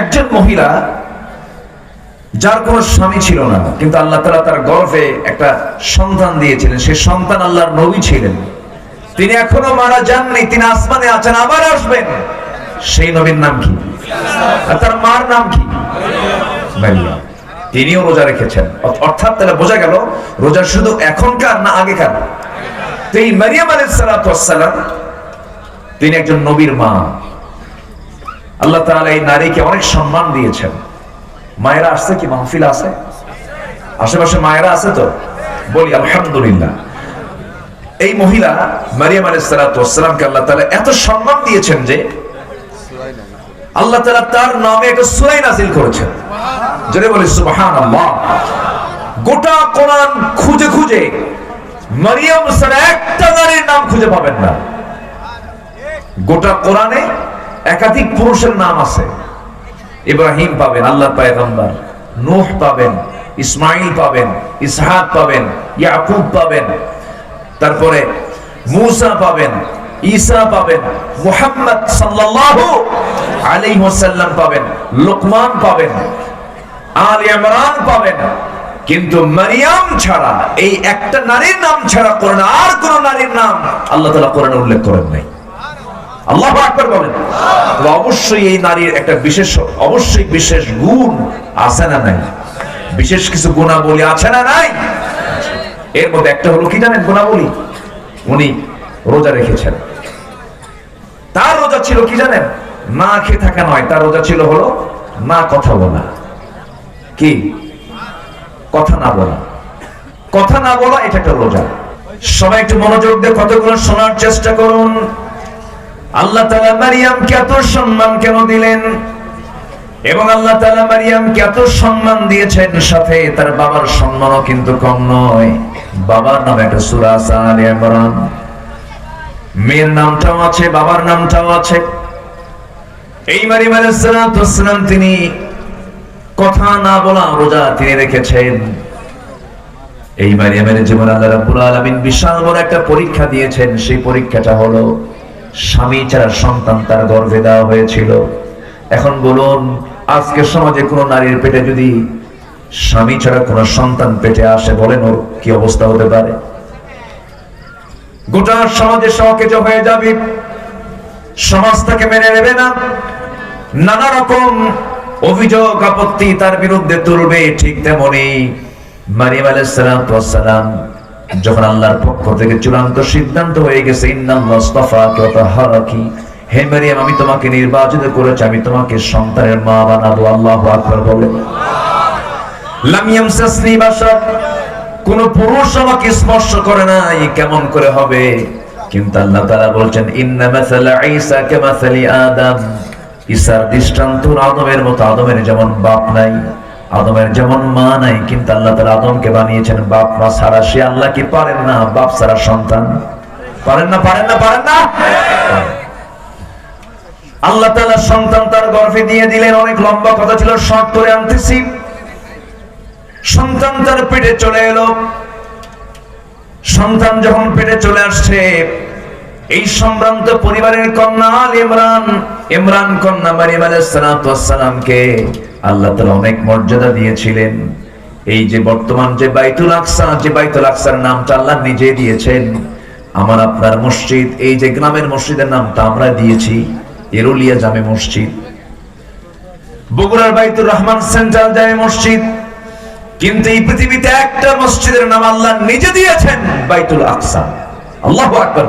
একজন মহিলা যার কোনো স্বামী ছিল না, কিন্তু আল্লাহ তালা তার গর্ভে একটা সন্তান দিয়েছিলেন। সে সন্তান আল্লাহর নবী ছিলেন। তিনি এখনও মারা যাননি, তিনি আসমানে আছেন, আবার আসবেন। সেই নবীর নাম কি? আর তার মার নাম কি? তিনিও রোজা রেখেছেন। অর্থাৎ তাহলে বোঝা গেল, রোজা শুধু এখনকার না আগেকার? তো এই মারিয়াম আলাইসালাম তিনি একজন নবীর মা। আল্লাহ তাআলা এই নারীকে অনেক সম্মান দিয়েছেন। মায়েরা আসছে কি? মাহফিল আছে? আশেপাশে মায়েরা আছে তো? বলি, আলহামদুলিল্লাহ। এই মহিলা মারিয়াম আল্লাহ তাআলা এত সম্মান দিয়েছেন যে আল্লাহ তাআলা তার নামে একটা সূরা নাযিল করেছেন। জোরে বলি, সুবহানাল্লাহ। গোটা কোরআন খুঁজে খুঁজে মারিয়াম ছাড়া একটা নারীর নাম খুঁজে পাবেন না। গোটা কোরআনে একাধিক পুরুষের নাম আছে। ইব্রাহিম পাবেন আল্লাহ পায়গম্বর। নূহ পাবেন ইসমাইল পাবেন, ইসহাক পাবেন, ইয়াকুব পাবেন। তারপরে মূসা পাবেন, ঈসা পাবেন, মুহাম্মদ সাল্লাল্লাহু আলাইহি ওয়াসাল্লাম পাবেন, লোকমান পাবেন, আল ইমরান পাবেন। কিন্তু মারিয়াম ছাড়া, এই একটা নারীর নাম ছাড়া কোরআন আর কোন নারীর নাম আল্লাহ তাআলা কোরআনে উল্লেখ করেন নাই। আল্লাহ আকবার বলেন। অবশ্যই এই নারীর একটা বিশেষ, অবশ্যই বিশেষ গুণ আছে না নাই? বিশেষ কিছু গুণাবলী আছে না নাই? এর মধ্যে একটা হলো কি জানেন গুণাবলী? উনি রোজা রেখেছেন। তার রোজা ছিল কি জানেন? না খেয়ে থাকা নয়, তার রোজা ছিল হলো না কথা বলা। কি? কথা না বলা। কথা না বলা এটা একটা রোজা। সবাই একটু মনোযোগ দিয়ে কতগুলো শোনার চেষ্টা করুন। আল্লাহ তালা মারিয়ামকে এত সম্মান কেন দিলেন? এবং আল্লাহ তালা মারিয়ামকে এত সম্মান দিয়েছেন সাথে তার বাবার সম্মানও কিন্তু কম নয়। বাবার নাম একটা সুরা মেয়ের নামটাও আছে, বাবার নামটাও আছে। এই মারিয়াম আলাইহিস সালাম তিনি কথা না বলা রোজা তিনি রেখেছেন। এই মারিয়ামের জীবন আল্লাহ রাব্বুল আলামিন বিশাল বড় একটা পরীক্ষা দিয়েছেন। সেই পরীক্ষাটা হলো স্বামী ছাড়া সন্তান তার গর্ভে দেওয়া হয়েছিল। এখন বলুন, আজকের সমাজে কোন নারীর পেটে যদি স্বামী ছাড়া কোন সন্তান পেটে আসে বলেন ওর কি অবস্থা হতে পারে? গোটা সমাজে সকেজ হয়ে যাবে, সমাজ তাকে মেনে নেবে না। নানা রকম অভিযোগ আপত্তি তার বিরুদ্ধে তুলবে ঠিক তেমনি মারিয়াম আলাইসালাম যখন আল্লাহর পক্ষ থেকে চূড়ান্ত সিদ্ধান্ত হয়ে গেছে হে মারিয়াম, আমি তোমাকে নির্বাচিত করেছি, আমি তোমাকে সন্তানের মা বানাবো। আল্লাহু আকবার বলে। কোন পুরুষ আমাকে স্পর্শ করে নাই, কেমন করে হবে? কিন্তু আল্লাহ তাআলা বলছেন, ইন্না দৃষ্টান্ত আদমের মতো, আদমের যেমন বাপ নাই। আদমের যেমন মা নাই, কিন্তু আল্লাহ তাআলা আদমকে বানিয়েছেন বাপ, মা ছাড়া সে আল্লাহ কি পারেন না? বাপ ছাড়া সন্তান। পারেন না পারেন না পারেন না? আল্লাহ তাআলা সন্তান তার গর্ভে দিয়ে দিলেন, অনেক লম্বা কথা ছিল, শর্ট করে আনতেছি। সন্তান তার পেটে চলে এলো। সন্তান যখন পেটে চলে আসছে এই সম্ভ্রান্ত পরিবারের কন্যা আল ইমরান। ইমরান কন্যা মারিয়াম আলাইসালামকে আল্লাহ তাআলা অনেক মর্যাদা দিয়েছিলেন। এই যে বর্তমান যে বাইতুল আকসা, যে বাইতুল আকসার নামটা আল্লাহ নিজে দিয়েছেন। আমার আপনার মসজিদ, এই যে গ্রামের মসজিদের নামটা আমরা দিয়েছি, এরুলিয়া জামে মসজিদ। বগুড়ার বাইতুর রহমান সেন্ট্রাল জামে মসজিদ। কিন্তু এই পৃথিবীতে একটা মসজিদের নাম আল্লাহ নিজে দিয়েছেন, বাইতুল আকসা। তার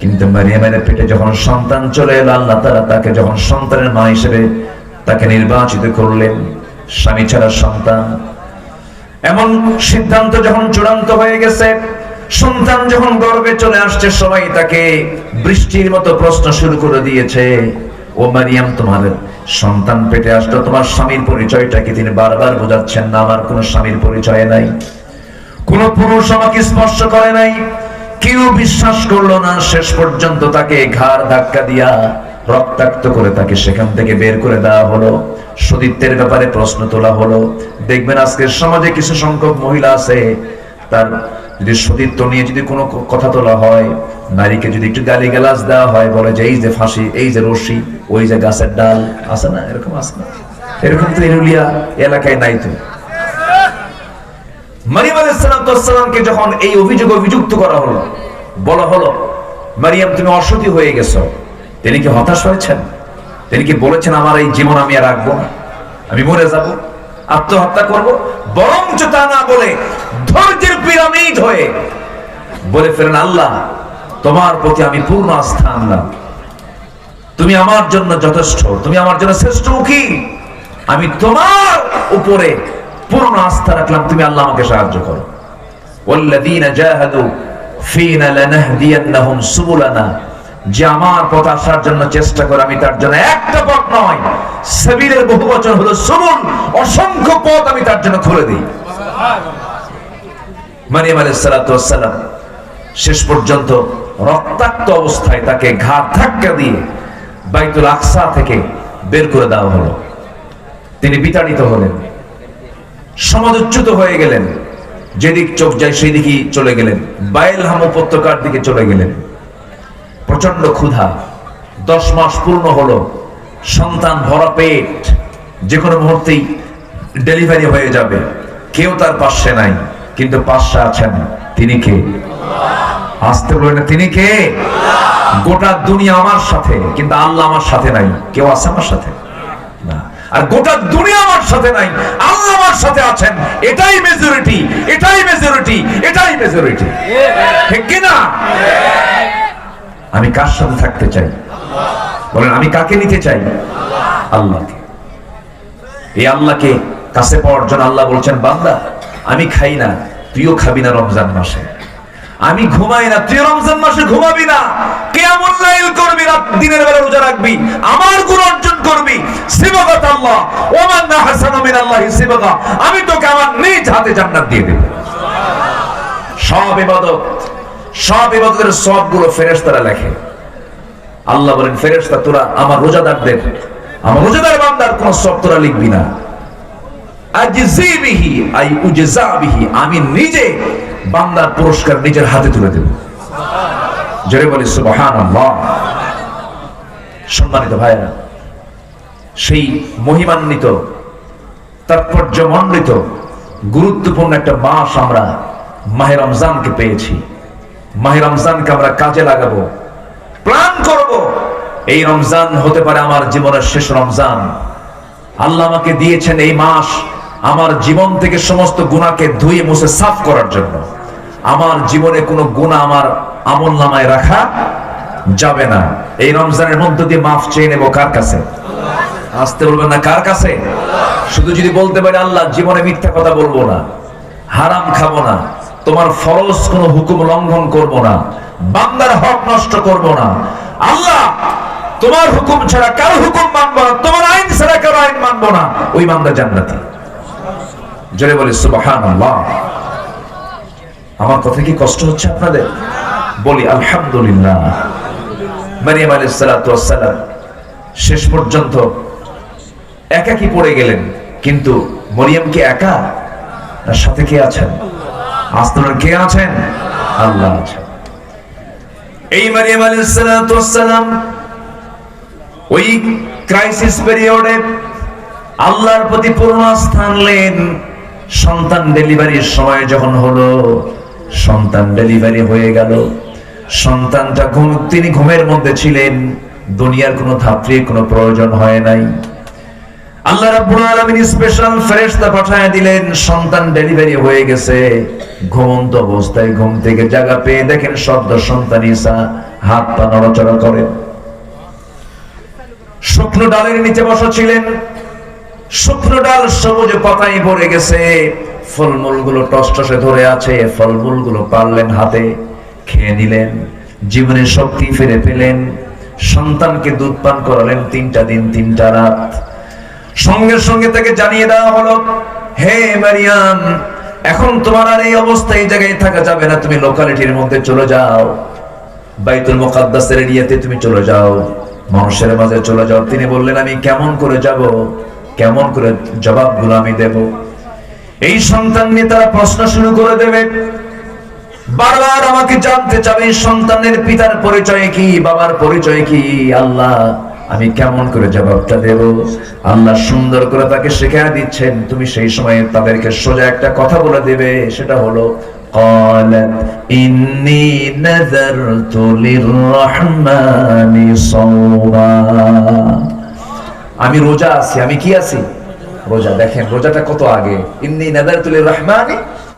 কিন্তু মারিয়ামের পেটে যখন সন্তান চলে এলো, আল্লাহ তাআলা তাকে যখন সন্তানের মা হিসেবে তাকে নির্বাচিত করলেন, স্বামী ছাড়া সন্তান। এমন সিদ্ধান্ত যখন চূড়ান্ত হয়ে গেছে, সন্তান যখন গর্বে চলে আসছে, সবাই তাকে বৃষ্টির মতো প্রশ্ন শুরু করে দিয়েছে। ও মারিয়াম, তোমার সন্তান পেটে আসলো। তোমার স্বামীর পরিচয়টা কি তিনি বারবার বোঝাচ্ছেন না? আমার কোনো স্বামীর পরিচয় নাই। কোন পুরুষ আমাকে স্পর্শ করে নাই। কেউ বিশ্বাস করল না। শেষ পর্যন্ত তাকে ঘাড় ধাক্কা দিয়া রক্তাক্ত করে তাকে সেখান থেকে বের করে দেওয়া হলো। সতীত্বের ব্যাপারে প্রশ্ন তোলা হলো। দেখবেন আজকের সমাজে কিছু সংখ্যক মহিলা আছে, তার যদি সতীত্ব নিয়ে যদি কোনো কথা তোলা হয়, নারীকে যদি একটু গালি গালাজ দেওয়া হয়, বলে যে এই যে ফাঁসি, এই যে রশি, ওই যে গাছের ডাল, আছে না? এরকম আছে না? এরকম তো এরুলিয়া এলাকায় নাই তো। মারিয়াম যখন এই অভিযোগ অভিযুক্ত করা হলো, বলা হলো, মারিয়াম, তুমি হয়ে গেছো। তিনি কি হতাশ হয়েছেন? তিনি কি বলেছেন, আমার এই জীবন আমি আর রাখব না? আমি মরে যাব, আত্মহত্যা করব? বরঞ্চ তা না বলে ধৈর্যের পিরামিড হয়ে বলে ফেলেন আল্লাহ তোমার প্রতি আমি পূর্ণ আস্থা আনলাম তুমি আমার জন্য যথেষ্ট তুমি আমার জন্য শ্রেষ্ঠ উকিল আমি তোমার উপরে পূর্ণ আস্থা রাখলাম তুমি আল্লাহ আমাকে সাহায্য করো والذين جاهدوا فينا لنهدينهم سبلنا যে আমার পথ আসার জন্য চেষ্টা করে আমি তার জন্য একটা পথ নয় সাবিলের বহু বচন হলো সুবুল অসংখ্য পথ আমি তার জন্য খুলে দিই মারিয়াম আলাইহিস সালাতু শেষ পর্যন্ত রক্তাক্ত অবস্থায় তাকে ঘাট ধাক্কা দিয়ে বাইতুল আকসা থেকে বের করে দেওয়া হলো। তিনি বিতাড়িত হলেন সমাজচ্যুত হয়ে গেলেন, যেদিক চোখ যায় সেই দিকেই চলে গেলেন বাইলহাম উপত্যকার দিকে চলে গেলেন। প্রচণ্ড ক্ষুধা, দশ মাস পূর্ণ হলো, সন্তান ভরা পেট যে কোনো মুহূর্তেই ডেলিভারি হয়ে যাবে, কেউ তার পাশে নাই। কিন্তু পাশে আছেন। তিনি কে? আসতে বলে না তিনি কে? গোটা দুনিয়া আমার সাথে, কিন্তু আল্লাহ আমার সাথে নাই। কেউ আছে আমার সাথে? আর গোটা দুনিয়া আমার সাথে নাই, আল্লাহ আমার সাথে আছেন। এটাই মেজরিটি এটাই মেজরিটি এটাই মেজরিটি ঠিক কি না? আমি কার সাথে থাকতে চাই? বলেন, আমি কাকে নিতে চাই? আল্লাহকে। এই আল্লাহকে কাছে পাওয়ার জন্য আল্লাহ বলছেন, বান্দা, আমি খাই না। তুইও খাবি না রমজান মাসে। আমি ঘুমাই না, তুই রমজান মাসে ঘুমাবি না। কেমন লাইল করবি, রাত দিনের বেলা রোজা রাখবি, আমার গুণ অর্জন করবি। আল্লাহ, ওমান না হাসান আল্লাহ আমি তোকে আমার নিজ হাতে জান্নাত দিয়ে দেব। সব ইবাদত, সব ইবাদতের সবগুলো ফেরেশতারা লেখে। আল্লাহ বলেন, ফেরেশতা, তোরা আমার রোজাদারদের, আমার রোজাদার বান্দার কোন সব তোরা লিখবি না আজজি বিহি আই উজজা বিহি আমি নিজে বান্দার পুরস্কার নিজের হাতে তুলে দেব। জোরে বলি, সুবহানাল্লাহ। সম্মানিত ভাইরা সেই মহিমান্বিত, তাৎপর্যমণ্ডিত, গুরুত্বপূর্ণ একটা মাস আমরা মাহে রমজানকে পেয়েছি। মাহে রমজানকে আমরা কাজে লাগাবো, প্ল্যান করব। এই রমজান হতে পারে আমার জীবনের শেষ রমজান। আল্লাহ আমাকে দিয়েছেন এই মাস আমার জীবন থেকে সমস্ত গুণাকে ধুয়ে মুছে সাফ করার জন্য। আমার জীবনে কোনো গুণা আমার আমল নামায় রাখা যাবে না। এই রমজানের মধ্য দিয়ে মাফ চেয়ে নেব কার কাছে? আসতে বলবেন না কার কাছে? শুধু যদি বলতে পারি, আল্লাহ, জীবনে মিথ্যা কথা বলব না, হারাম খাব না, তোমার ফরজ কোনো হুকুম লঙ্ঘন করব না, বান্দার হক নষ্ট করব না। আল্লাহ, তোমার হুকুম ছাড়া কারও হুকুম মানবো না, তোমার আইন ছাড়া কারও আইন মানবো না। ওই বান্দা জান্নাতি। জোরে বলি, সুবহানাল্লাহ। আমার কথা কি কষ্ট হচ্ছে আপনাদের? বলি, আলহামদুলিল্লাহ। মারিয়াম আলাইহিস সালাতু ওয়াস সালাম শেষ পর্যন্ত একাকি পড়ে গেলেন, কিন্তু মরিয়ম কি একা? তার সাথে কে আছেন? আস্তনার কে আছেন? আল্লাহ আছেন। এই মারিয়াম আলাইহিস সালাতু ওয়াস সালাম ওই ক্রাইসিস পিরিয়ডে আল্লাহর প্রতি পূর্ণ আস্থা আনলেন। সন্তান ডেলিভারির সময় যখন হলো, সন্তান ডেলিভারি হয়ে গেল। সন্তানটা ঘুম তিনি ঘুমের মধ্যে ছিলেন, দুনিয়ার কোনো ধাত্রীর কোনো প্রয়োজন হয় নাই। আল্লাহ রাব্বুল আলামিন স্পেশাল ফেরেশতা পাঠায় দিলেন, সন্তান ডেলিভারি হয়ে গেছে। ঘুমন্ত অবস্থায় ঘুম থেকে জায়গা পেয়ে দেখেন শব্দ সন্তান ঈসা হাত পা নড়াচড়া করেন শুকনো ডালের নিচে বসা ছিলেন শুকনো ডাল সবুজ পাতায় ভরে গেছে। ফলমূলগুলো টসটসে ধরে আছে। ফলমূলগুলো পারলেন হাতে, খেয়ে নিলেন। জীবনের শক্তি ফিরে পেলেন। সন্তানকে দুধ পান করালেন তিনটা দিন, তিনটা রাত। সঙ্গে সঙ্গে তাকে জানিয়ে দেওয়া হলো, হে মারিয়াম, এখন তোমার আর এই অবস্থা এই জায়গায় থাকা যাবে না। তুমি লোকালিটির মধ্যে চলে যাও। বাইতুল মুকাদ্দাসের এরিয়াতে তুমি চলে যাও। মানুষের মাঝে চলে যাও। তিনি বললেন, আমি কেমন করে যাব? কেমন করে জবাবগুলো আমি দেব এই সন্তান নিয়ে তারা প্রশ্ন শুরু করে দেবে বারবার আমাকে জানতে চাবে এই সন্তানের পিতার পরিচয় কি বাবার পরিচয় কি আল্লাহ আমি কেমন করে জবাবটা দেব আল্লাহ সুন্দর করে তাকে শেখায় দিচ্ছেন তুমি সেই সময় তাদেরকে সোজা একটা কথা বলে দেবে সেটা হলো قالت إني نذرت للرحمن صوما আমি রোজা আছি আমি কি আছি? রোজা দেখেন রোজাটা কত আগে? ইন্নি নাদারতুল রহমানি